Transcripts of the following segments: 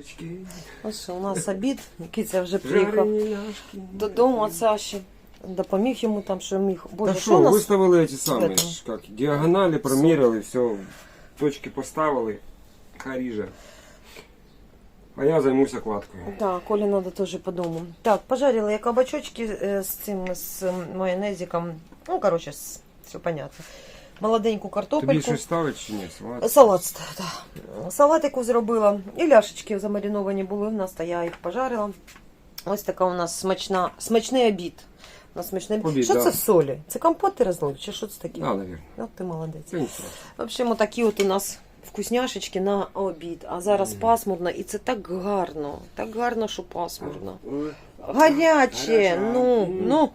ляшечки. Ось що, у нас обід, Киця вже приїхав додому від Саші. Допоміг йому там, що міг. Боже, Та що у нас? виставили ці самі, як, діагоналі, проміряли, все, точки поставили, хай ріже. А я займуся кладкою. Да, Колі надо теж по дому. Так, пожарила я кабачочки е, з цим, ем, майонезиком. Ну, короче, все понятно. Молоденьку Тобі щось ставить чи ні? Салат? Салат, да. Салатику зробила. І ляшечки замариновані були в нас, та я їх пожарила. Ось така у нас смачна, смачний обід. У нас смачний обід. Обід, що да. це в солі? Це компот ти розлив? Чи що це таке? А, навірно. От ти молодець. В общем, отакі от у нас вкусняшечки на обід. А зараз Мгм. пасмурно, і це так гарно. Так гарно, що пасмурно. Гаряче, Гаряче. ну, ну.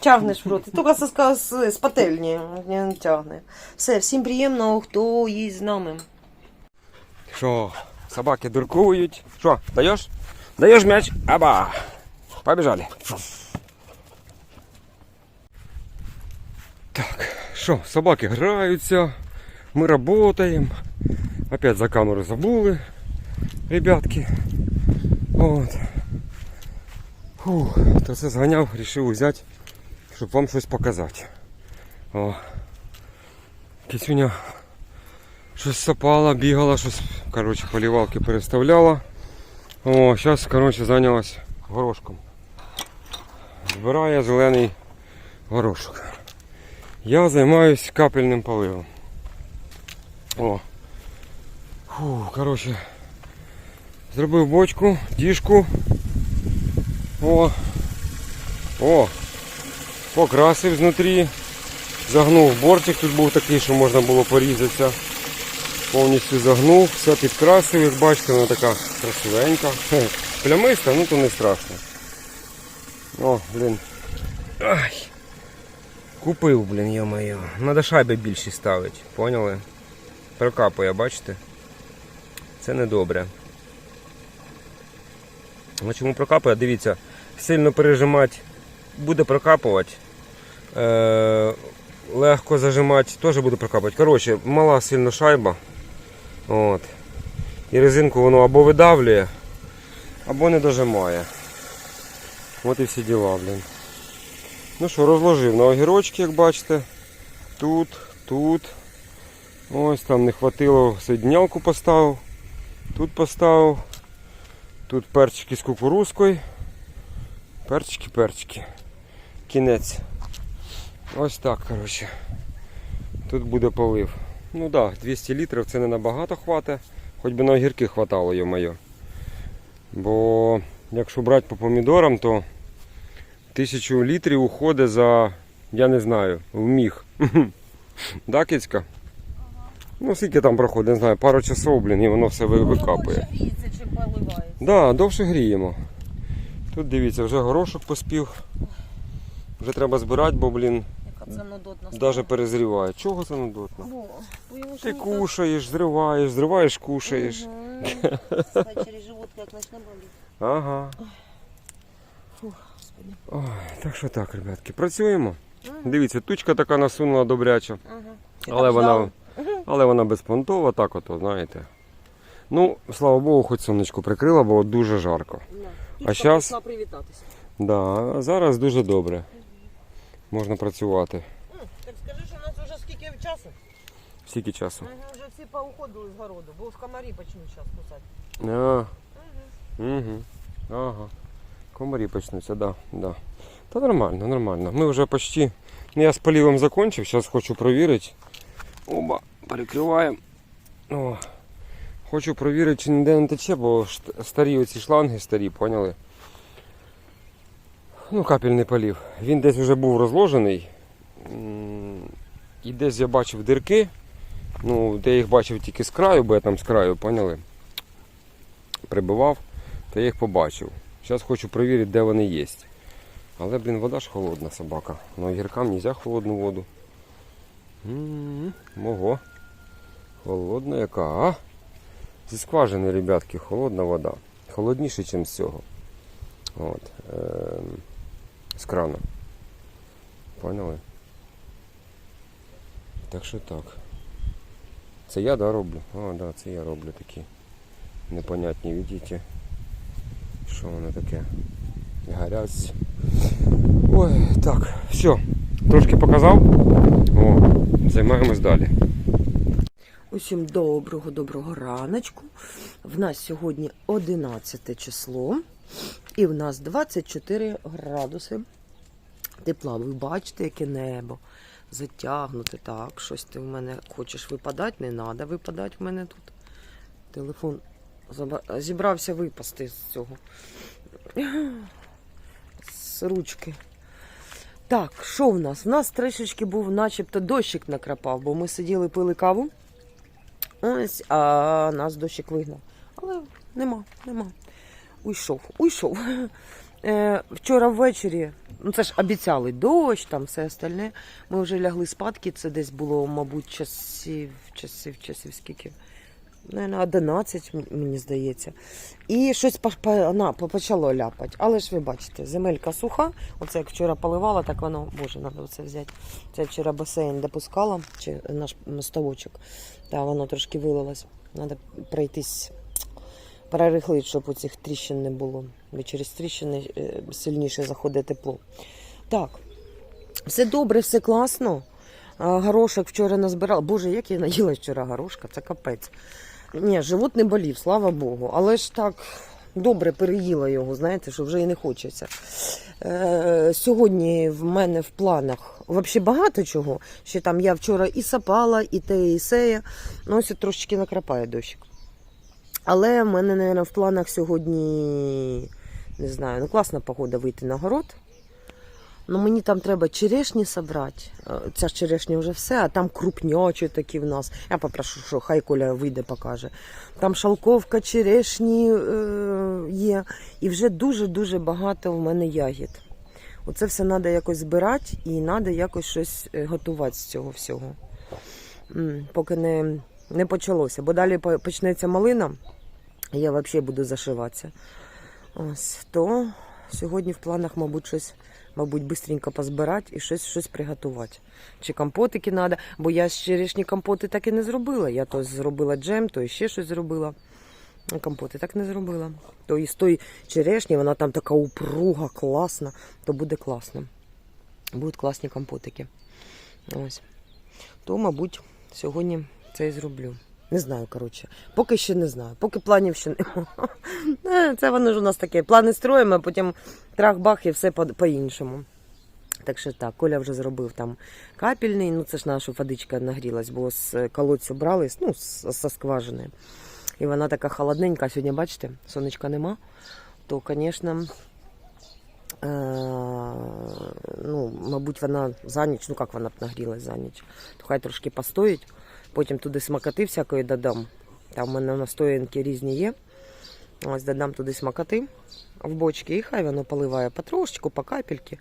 Тягнеш в рот. І Тільки з, з, з пательні не тягне. Все, всім приємного, хто їсть з нами. Що, собаки дуркують. Що, даєш? Даєш м'яч? Аба! Побіжали. Так, що, собаки граються, ми працюємо. Опять за камеру забули, ребятки. От. Фух, то це зганяв, вирішив взяти, щоб вам щось показати. О. Кисюня Щось сапала, бігала, щось, коротше, полівалки переставляла. О, зараз, коротше, зайнялась горошком. Збирає зелений горошок. Я займаюсь капельним поливом. О. Фу, коротше. Зробив бочку, діжку. О. О. Покрасив знутрі. Загнув бортик, тут був такий, що можна було порізатися повністю загнув, все підкрасив, як бачите, вона така красивенька. Плямиста, ну то не страшно. О, блін. Ай. Купив, блін, йо-моє. Надо шайби більші ставити, поняли? Прокапує, бачите? Це недобре. Ну чому прокапує? Дивіться, сильно пережимати буде прокапувати. Е- легко зажимати теж буде прокапувати. Коротше, мала сильно шайба. От. І резинку воно або видавлює, або не дожимає. От і всі діла, блін. Ну що, розложив на огірочки, як бачите. Тут, тут. Ось там не хватило, соєднялку поставив. Тут поставив. Тут перчики з кукурузкою. Перчики, перчики. Кінець. Ось так, коротше. Тут буде полив. Ну так, да, 200 літрів це не набагато хватить, хоч би на огірки хватало, йо-моє. Бо якщо брати по помідорам, то тисячу літрів уходить за, я не знаю, в міг. Да, кицька? Ну, скільки там проходить, не знаю, пару часов, блін, і воно все ви- викапує. гріється, чим поливається. Да, довше гріємо. Тут дивіться, вже горошок поспів. Вже треба збирати, бо, блін, Яка це нудотна навіть перезріває. Чого це нудотно? Ну, Ти кушаєш, зриваєш, зриваєш, кушаєш. Мгм. Животка як почне боліти. Ага. Фух, господи. Ой, так що так, ребятки, працюємо. Дивіться, тучка така насунула добряча, Ага. Ти але вона, ждав? але вона безпонтова, так ото, знаєте. Ну, слава Богу, хоч сонечко прикрила, бо дуже жарко. Да. А щас- прийшла привітатися. Да, а зараз дуже добре. Можна працювати. М, Так скажи, що у нас вже скільки часу? Скільки часу? Ми вже всі поуходили з городу, бо в комарі почнуть зараз кусати. А, угу. Ага. Комарі почнуться, да, да. Та нормально, нормально. Ми вже почти. Ну, я з полівом закончив, зараз хочу провірити. Оба, перекриваємо. О. Хочу провірити, чи ніде не тече, бо шт- старі оці шланги старі, поняли? Ну, капельний полів. Він десь вже був розложений. І десь я бачив дирки. Ну, де я їх бачив тільки з краю, бо я там з краю, поняли? Прибивав, то я їх побачив. Зараз хочу перевірити, де вони є. Але, блін, вода ж холодна собака. На огіркам не можна холодну воду. М, Ого. Холодна яка, а? Зі скважини, ребятки, холодна вода. Холодніше, ніж з цього. От. Ем, з крана. Поняли? Так що так. Це я да, роблю? А, да, це я роблю такі непонятні, видите? Що воно таке? Горять. Ой, так, все. Трошки показав. О, займаємось далі. Усім доброго, доброго раночку. В нас сьогодні 11 число, і в нас 24 градуси тепла. Ви бачите, яке небо затягнуте. Так, щось ти в мене хочеш випадати, не треба випадати в мене тут. Телефон зібрався випасти з цього. З ручки. Так, що в нас? В нас трішечки був начебто дощик накрапав, бо ми сиділи пили каву. Ось, а нас дощик вигнав. Але нема, нема. Уйшов, уйшов. Е, вчора ввечері, ну це ж обіцяли дощ, там все остальне. Ми вже лягли спадки, це десь було, мабуть, часів, часів, часів скільки. Наверно, 11, мені здається. І щось почало ляпати. Але ж ви бачите, земелька суха. Оце як вчора поливала, так воно, боже, треба це взяти. Це вчора басейн допускала, чи наш ставочок. Та воно трошки вилилось. Треба пройтись, перерихлити, щоб у цих тріщин не було. Бо через тріщини е, сильніше заходить тепло. Так, все добре, все класно. Горошок вчора назбирала. Боже, як я наїла вчора горошка, це капець. Ні, живот не болів, слава Богу. Але ж так добре переїла його, знаєте, що вже і не хочеться. Е, сьогодні в мене в планах взагалі багато чого. Ще там я вчора і сапала, і те, і сея. Ну, ось трошечки накрапає дощик. Але в мене, мабуть, в планах сьогодні, не знаю, ну класна погода вийти на город. Ну мені там треба черешні собрати. Е, Ця ж черешня вже все, а там крупнячі такі в нас. Я попрошу, що хай Коля вийде, покаже. Там шалковка, черешні е, є. І вже дуже-дуже багато в мене ягід. Оце все треба якось збирати і треба якось щось е, готувати з цього всього. Поки не, не почалося. Бо далі почнеться малина, і я взагалі буду зашиватися. Ось, то сьогодні в планах, мабуть, щось, мабуть, бистренько позбирати і щось, щось приготувати. Чи компотики треба, бо я ж черешні компоти так і не зробила. Я то зробила джем, то ще щось зробила. А Компоти так не зробила. То із тої черешні, вона там така упруга, класна, то буде класно. Будуть класні компотики. Ось. То, мабуть, сьогодні це і зроблю. Не знаю, коротше. Поки ще не знаю. Поки планів ще немає. Це воно ж у нас таке. Плани строїмо, а потім трах-бах і все по- по-іншому. Так що так, Коля вже зробив там капельний, ну це ж наша водичка нагрілась, бо з колодця брали, ну, з- скважини. І вона така холодненька. Сьогодні, бачите, сонечка нема. То, звісно, е, ну, мабуть, вона за ніч, ну як вона б нагрілась за ніч, то хай трошки постоїть. Потім туди смакоти всякої додам. Там в мене настоянки різні є. Ось додам туди смакоти в бочки, і хай воно поливає потрошечку, по капельки,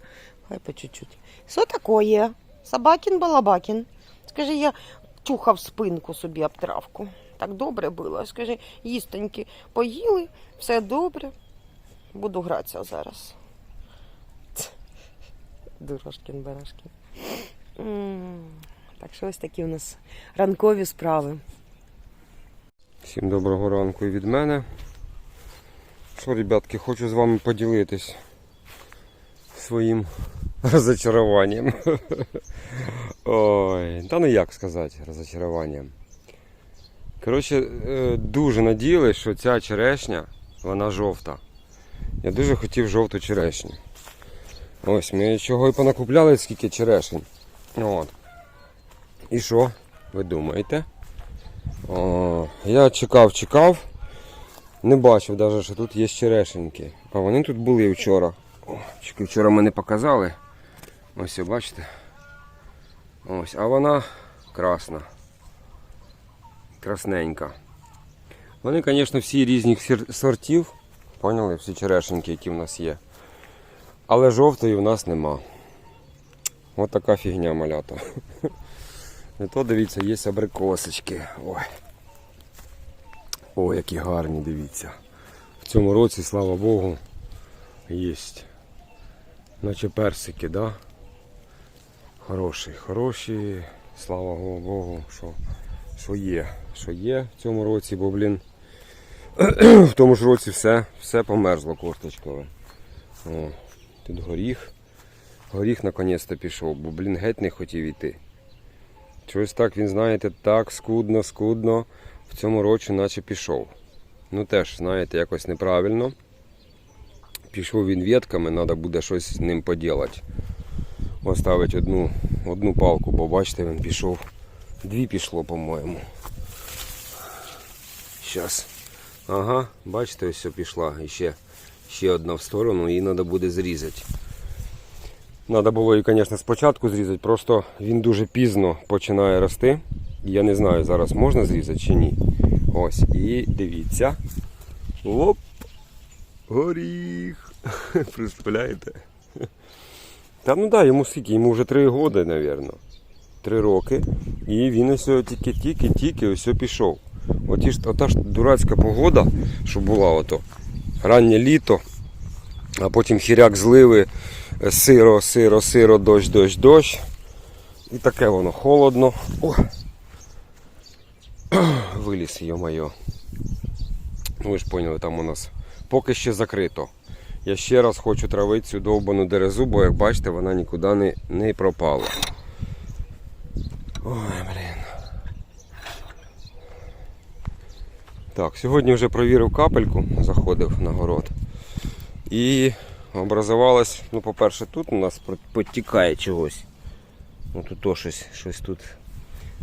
хай по чуть-чуть. Що таке? Собакін балабакін. Скажи, я чухав спинку собі об травку. Так добре було. Скажи, їстоньки поїли, все добре. Буду гратися зараз. Ц. Так що ось такі у нас ранкові справи. Всім доброго ранку і від мене. Що, ребятки, хочу з вами поділитись своїм розочаруванням. Ой, та ну як сказати, розочаруванням. Коротше, е, дуже надіялись, що ця черешня, вона жовта. Я дуже хотів жовту черешню. Ось, ми чого і понакупляли, скільки черешень. От. І що? Ви думаєте? О, я чекав, чекав. Не бачив навіть, що тут є черешеньки. А вони тут були вчора. О, тільки вчора мене показали. Ось, бачите. Ось, а вона красна. Красненька. Вони, звісно, всі різних сортів. Поняли? Всі черешеньки, які в нас є. Але жовтої в нас нема. Ось така фігня малята. Не то дивіться, є абрикосочки. Ой. О, які гарні, дивіться. В цьому році, слава Богу, є. Наче персики, да? Хороші, хороші, слава Богу, що, що є. Що є в цьому році, бо, блін, В тому ж році все, все померзло косточкове. О, тут горіх. Горіх наконець-то пішов, бо, блін, геть не хотів іти. Щось так він, знаєте, так скудно, скудно в цьому році наче пішов. Ну теж, знаєте, якось неправильно. Пішов він ветками, треба буде щось з ним поділати. Оставить одну, одну палку, бо бачите, він пішов. Дві пішло, по-моєму. Щас. Ага, бачите, ось все пішла. Ще, ще одна в сторону, її треба буде зрізати. Треба було її, звісно, спочатку зрізати, просто він дуже пізно починає рости. Я не знаю, зараз можна зрізати чи ні. Ось, і дивіться. Оп! Горіх! Представляєте? Та ну да, йому скільки, йому вже три роки, мабуть. Три роки. І він ось тільки-тільки-тільки ось пішов. Оті ота ж дурацька погода, що була ото. Раннє літо, а потім хіряк зливи, е, сиро, сиро, сиро, дощ, дощ, дощ. І таке воно холодно. О! Виліз, йо-моє. Ну ви ж поняли, там у нас поки ще закрито. Я ще раз хочу травити цю довбану дерезу, бо як бачите, вона нікуди не, не пропала. Ой, блін. Так, сьогодні вже провірив капельку, заходив на город. І образувалось, ну, по-перше, тут у нас підтікає чогось. Ну тут то щось, щось тут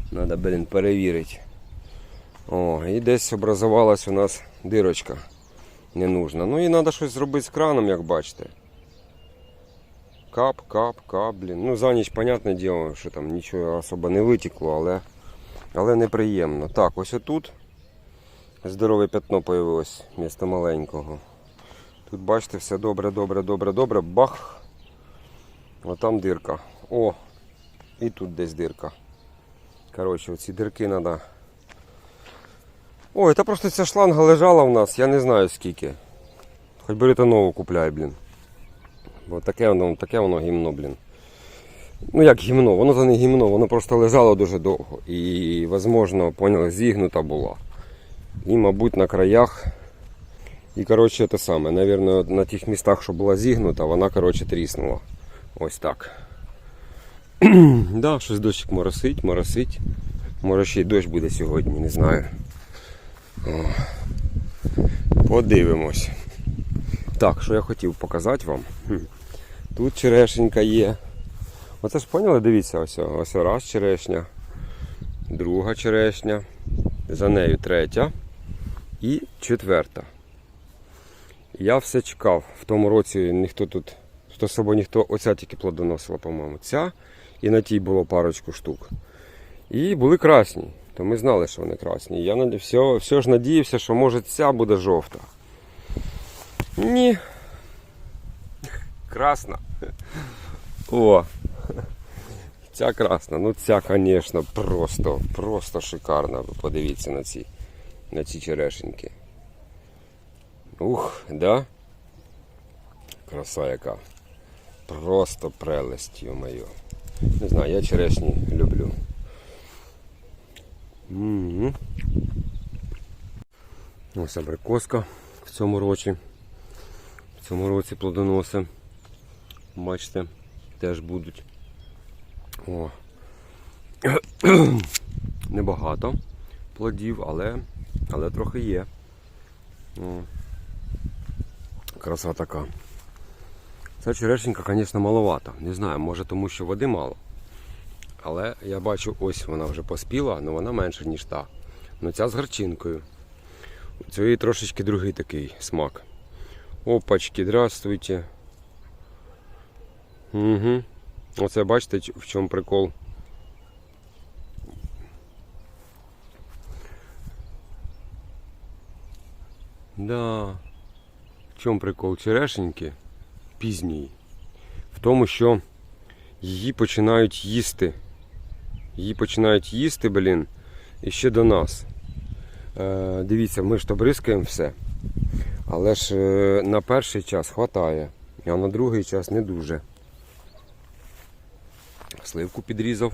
треба, блін, перевірити. О, і десь образувалась у нас дирочка ненужна. Ну і треба щось зробити з краном, як бачите. Кап, кап, кап, блін. Ну за ніч, понятне діло, що там нічого особо не витекло, але, але неприємно. Так, ось отут здорове пятно появилось місто маленького. Тут бачите, все добре, добре, добре, добре. Бах! Отам дирка. О! І тут десь дирка. Коротше, оці дирки треба. Ой, та просто ця шланга лежала в нас, я не знаю скільки. Хоч бери та нову купляй, блін. Бо таке воно, таке воно гімно, блін. Ну як гімно, воно то не гімно, воно просто лежало дуже довго. І, можливо, зігнута була. І, мабуть, на краях. І, коротше, те саме. Навірно, на тих містах, що була зігнута, вона, коротше, тріснула. Ось так. да, щось дощик моросить, моросить. Може ще й дощ буде сьогодні, не знаю. О. Подивимось. Так, що я хотів показати вам. Тут черешенька є. Оце ж поняли, дивіться, ось, ось раз черешня, друга черешня, за нею третя і четверта. Я все чекав. В тому році ніхто тут, хто собою ніхто, оця тільки плодоносила, по-моєму, ця. І на тій було парочку штук. І були красні. То ми знали, що вони красні. Я все, все ж надіявся, що може ця буде жовта. Ні. Красна. О. Ця красна. Ну ця, звісно, просто, просто шикарна. Ви подивіться на ці, на ці черешеньки. Ух, да? Краса яка. Просто прелесть, ё-моё. Не знаю, я черешні люблю. М. Ось абрикоска в цьому році. В цьому році плодоноси. Бачите, теж будуть. О. Небагато плодів, але, але трохи є. О. Краса така. Ця черешенька, звісно, маловата. Не знаю, може тому що води мало. Але я бачу, ось вона вже поспіла, але вона менша, ніж та. Ну ця з гарчинкою. У цієї трошечки другий такий смак. Опачки, здравствуйте. Угу. Оце бачите, в чому прикол. Да. Чому прикол черешеньки пізньої? В тому, що її починають їсти. Її починають їсти, блін, і ще до нас. Е, дивіться, ми ж то бризкаємо все. Але ж е, на перший час хватає, а на другий час не дуже. Сливку підрізав,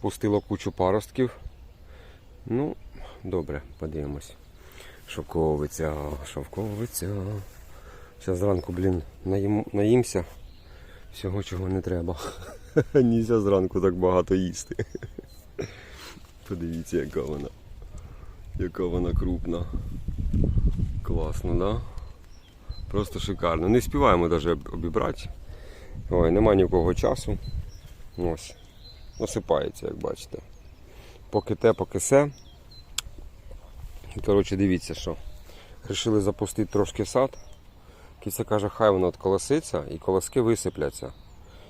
пустило кучу паростків. Ну, добре, подивимось. Шовковиця, шовковиця. Зараз зранку, блін, наїм, наїмся. Всього, чого не треба. Нельзя зранку так багато їсти. Подивіться, яка вона. Яка вона крупна. Класно, да? Просто шикарно. Не співаємо навіть обібрати. Ой, нема ні в кого часу. Ось. Насипається, як бачите. Поки те, поки се. Коротше, дивіться, що. Рішили запустити трошки сад. Кіця каже, хай воно от колоситься і колоски висипляться.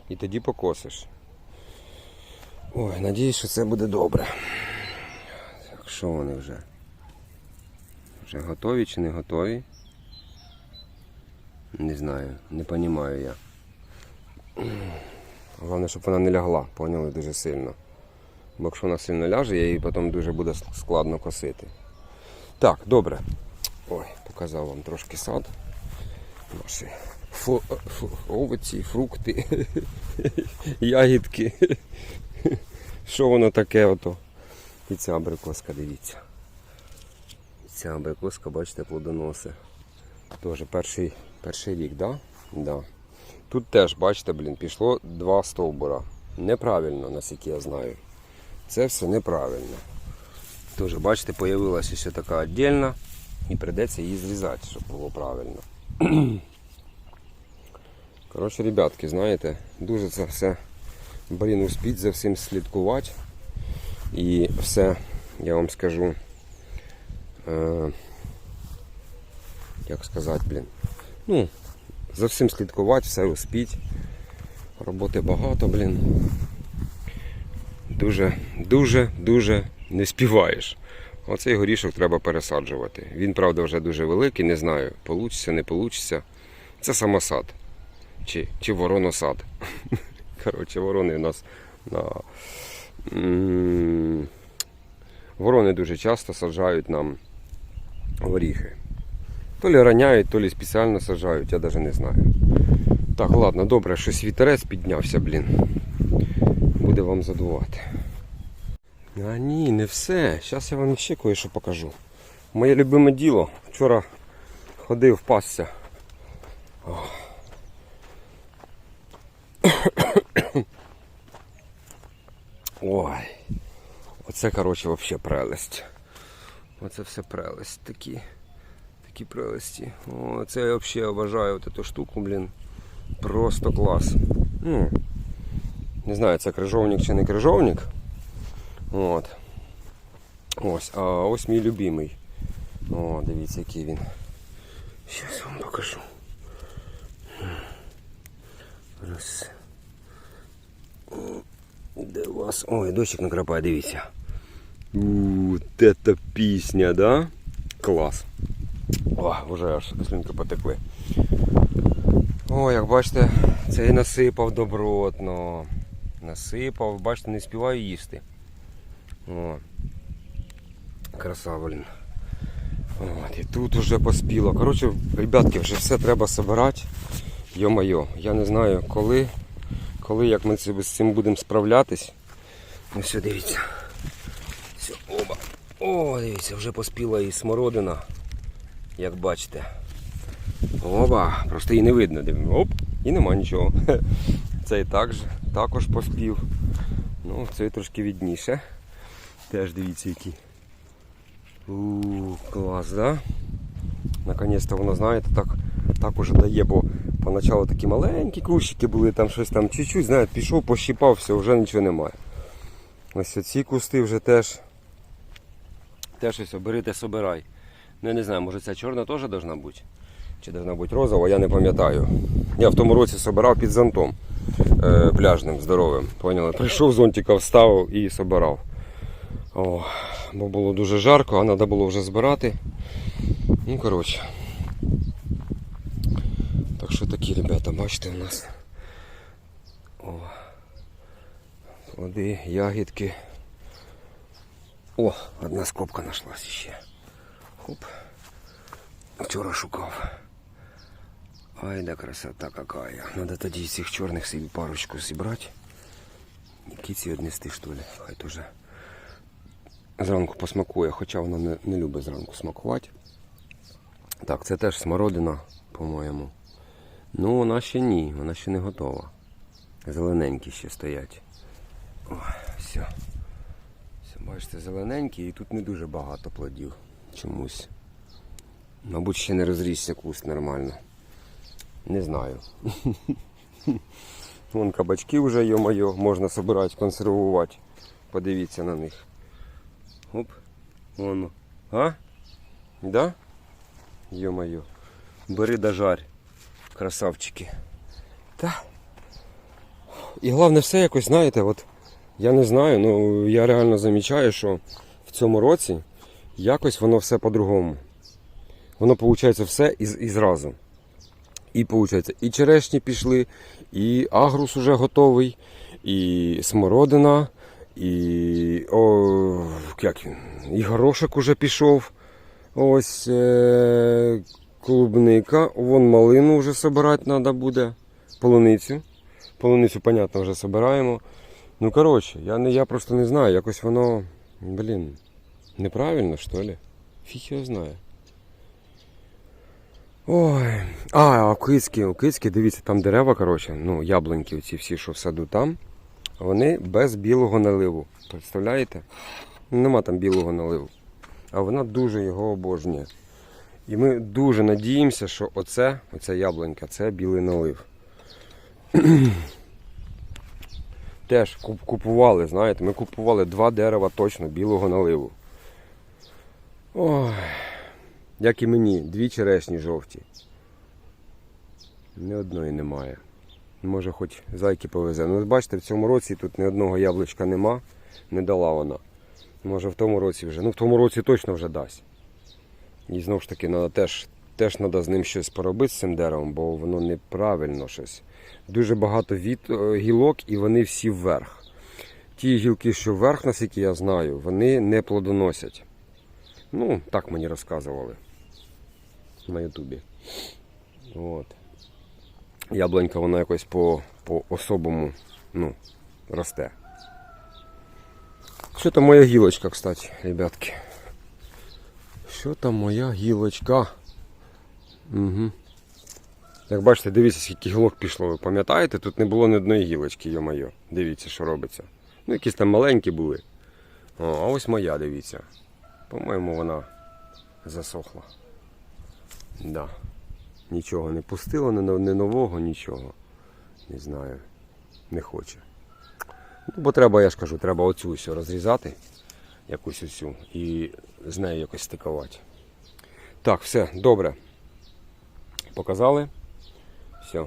І тоді покосиш. Ой, надіюсь, що це буде добре. Так, що вони вже? Вже готові чи не готові? Не знаю, не розумію я. Головне, щоб вона не лягла, поняли дуже сильно. Бо якщо вона сильно ляже, її потім дуже буде складно косити. Так, добре. Ой, показав вам трошки сад. Наші фу, фу, овоці, фрукти, ягідки. Що воно таке ото? І ця абрикоска, дивіться. І ця абрикоска, бачите, плодоноси. Теж перший, перший рік, да? Да. Тут теж, бачите, блін, пішло два стовбура. Неправильно, наскільки я знаю. Це все неправильно. Теж, бачите, появилася ще така віддільна і прийдеться її зрізати, щоб було правильно. Коротше, ребятки, знаєте, дуже це все, блін, успіть за всім слідкувати. І все, я вам скажу. Е, як сказати, блін. Ну, за всім слідкувати, все успіть. Роботи багато, блін. Дуже, дуже, дуже не співаєш. Оцей горішок треба пересаджувати. Він, правда, вже дуже великий, не знаю, получиться, не получиться. Це самосад. Чи, чи вороносад. Коротше, ворони у нас на. Ворони дуже часто саджають нам горіхи. То лі раняють, то лі спеціально саджають, я навіть не знаю. Так, ладно, добре, щось вітерець піднявся, блін. Буде вам задувати. А ні, не все. Зараз я вам ще кое-що покажу. Моє любиме діло. Вчора ходив пасся. Ой. Оце, коротше, взагалі прелесть. Оце все прелесть. Такі, такі прелесті. О, це я взагалі обожаю от эту штуку, блін. Просто клас. Ну, не знаю, це крижовник чи не крижовник. От. Ось, а ось мій любимий. О, дивіться, який він. Зараз вам покажу. Раз. Де вас? Ой, дощик накрапає, дивіться. У, это пісня, да? Клас. О, вже аж слюнки потекли. О, як бачите, цей насипав добротно. Насипав, бачите, не співаю їсти. О. Краса, блін. От, і тут вже поспіло. Коротше, ребятки, вже все треба собирати. Йо-майо, я не знаю коли, коли, як ми з цим будемо справлятись. Ну все, дивіться. Все, оба. О, дивіться, вже поспіла і смородина. Як бачите. Оба, просто її не видно. Оп, і нема нічого. Цей також, також поспів. Ну, цей трошки відніше. Теж дивіться який. У, клас, да? Наконець-то воно, знаєте, так, так уже дає, бо поначалу такі маленькі кущики були, там щось там чуть-чуть, знаєте, пішов, пощипав, все, вже нічого немає. Ось ці кусти вже теж. Теж ось берите, собирай. Ну я не знаю, може ця чорна теж должна бути? Чи должна бути розова, я не пам'ятаю. Я в тому році собирав під зонтом е, пляжним, здоровим. Поняли? Прийшов зонтика, вставив і собирав. О, бо було дуже жарко, а треба було вже збирати. Ну, коротше. Так що такі, ребята, бачите, у нас. О, плоди, ягідки. О, одна скобка знайшлась ще. Хоп. Вчора шукав. Ай, да красота какая. Надо тоді цих чорних собі парочку зібрати. І киці віднести, що ли. Хай тоже зранку посмакує, хоча вона не, не любить зранку смакувати. Так, це теж смородина, по-моєму. Ну, вона ще ні, вона ще не готова. Зелененькі ще стоять. О, все. Все, бачите, зелененькі і тут не дуже багато плодів чомусь. Мабуть, ще не розрісся куст нормально. Не знаю. Вон кабачки вже, йо-моє, можна собирати, консервувати. Подивіться на них. Оп, воно. А? Да? Йо-моє. Бери да жарь. Красавчики. Та. І головне все якось, знаєте, от я не знаю, ну я реально замічаю, що в цьому році якось воно все по-другому. Воно виходить все і, і зразу. І виходить, і черешні пішли, і агрус уже готовий, і смородина, і, о, як він, і горошок уже пішов. Ось е, клубника. Вон малину вже збирати треба буде. Полуницю. Полуницю, понятно, вже збираємо. Ну, коротше, я, не, я просто не знаю, якось воно, блін, неправильно, що ли? Фіг його знає. Ой. А, а кицьки, у кицьки, дивіться, там дерева, коротше, ну, яблуньки, ці всі, що в саду там, вони без білого наливу. Представляєте? Нема там білого наливу. А вона дуже його обожнює. І ми дуже надіємося, що оце, оця яблунька, це білий налив. Теж купували, знаєте, ми купували два дерева точно білого наливу. Ой, як і мені, дві черешні жовті. Ні одної немає. Може хоч зайки повезе. Ну, бачите, в цьому році тут ні одного яблучка нема, не дала вона. Може в тому році вже. Ну в тому році точно вже дасть. І знову ж таки, надо теж, теж треба з ним щось поробити з цим деревом, бо воно неправильно щось. Дуже багато від, е, гілок і вони всі вверх. Ті гілки, що вверх, наскільки я знаю, вони не плодоносять. Ну, так мені розказували на Ютубі. От. Яблунька вона якось по, по особому ну, росте. Що там моя гілочка, кстати, ребятки? Що там моя гілочка? Угу. Як бачите, дивіться, скільки гілок пішло, ви пам'ятаєте? Тут не було ні одної гілочки, йо-моє. Дивіться, що робиться. Ну, якісь там маленькі були. О, а ось моя, дивіться. По-моєму, вона засохла. Да. Нічого не пустило, не но- нового, нічого. Не знаю. Не хоче. Ну, бо треба, я ж кажу, треба оцю всю розрізати, якусь оцю, і з нею якось стикувати. Так, все, добре. Показали. Все.